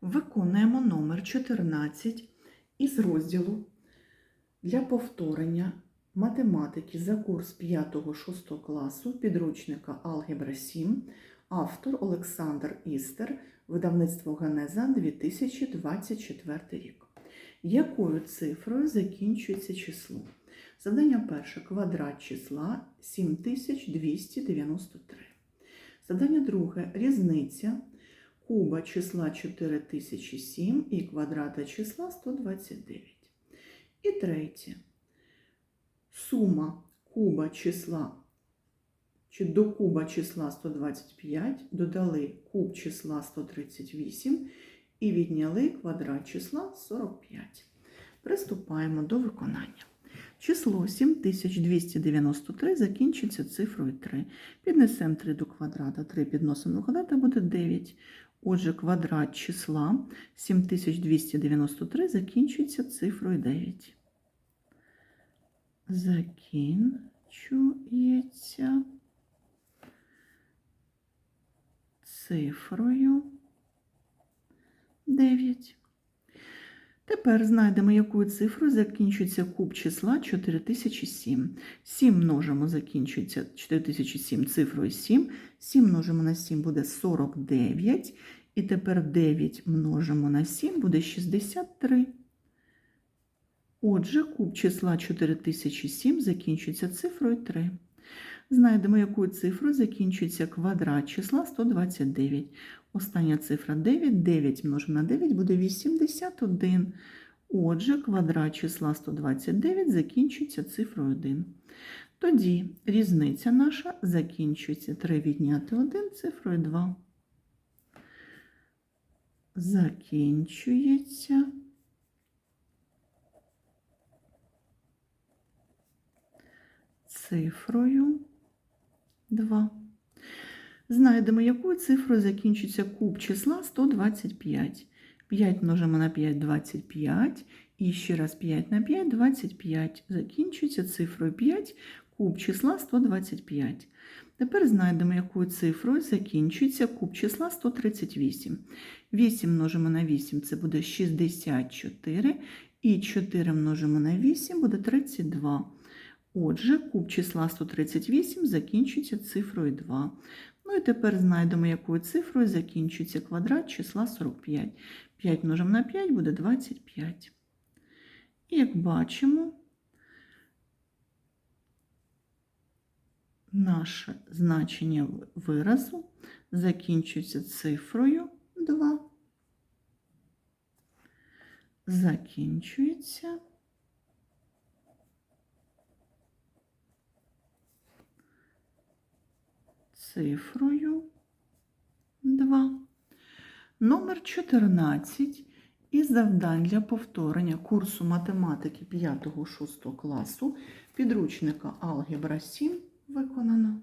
Виконуємо номер 14 із розділу для повторення математики за курс 5-6 класу підручника Алгебра 7, автор Олександр Істер, видавництво Генеза 2024 рік. Якою цифрою закінчується число? Завдання перше квадрат числа 7293. Завдання друге різниця куба числа 4007 і квадрата числа 129. І третє. Сума куба числа чи до куба числа 125 додали куб числа 138 і відняли квадрат числа 45. Приступаємо до виконання. Число 7293 закінчиться цифрою 3. Піднесемо 3 до квадрата, 3 підносимо до квадрата, буде 9. Отже, квадрат числа 7293 закінчується цифрою 9. Закінчується цифрою 9. Тепер знайдемо, якою цифрою закінчується куб числа 4007. 7 множимо закінчується 4007 цифрою 7. 7 множимо на 7 буде 49. І тепер 9 множимо на 7 буде 63. Отже, куб числа 4007 закінчується цифрою 3. Знайдемо, якою цифрою закінчується квадрат числа 129. Остання цифра 9. 9 множимо на 9 буде 81. Отже, квадрат числа 129 закінчується цифрою 1. Тоді різниця наша закінчується 3 відняти 1 цифрою 2. Закінчується цифрою 2. Знайдемо, якою цифрою закінчиться куб числа 125. 5 множимо на 5 25. І ще раз 5 на 5 25. Закінчується цифрою 5 куб числа 125. Тепер знайдемо, якою цифрою закінчується куб числа 138. 8 множимо на 8 це буде 64. І 4 множимо на 8 буде 32. Отже, куб числа 138 закінчується цифрою 2. Ну і тепер знайдемо, якою цифрою закінчується квадрат числа 45. 5 множимо на 5 буде 25. І як бачимо, наше значення виразу закінчується цифрою 2. Закінчується цифрою 2. Номер 14 із завдань для повторення курсу математики 5-6 класу підручника Алгебра 7 виконано.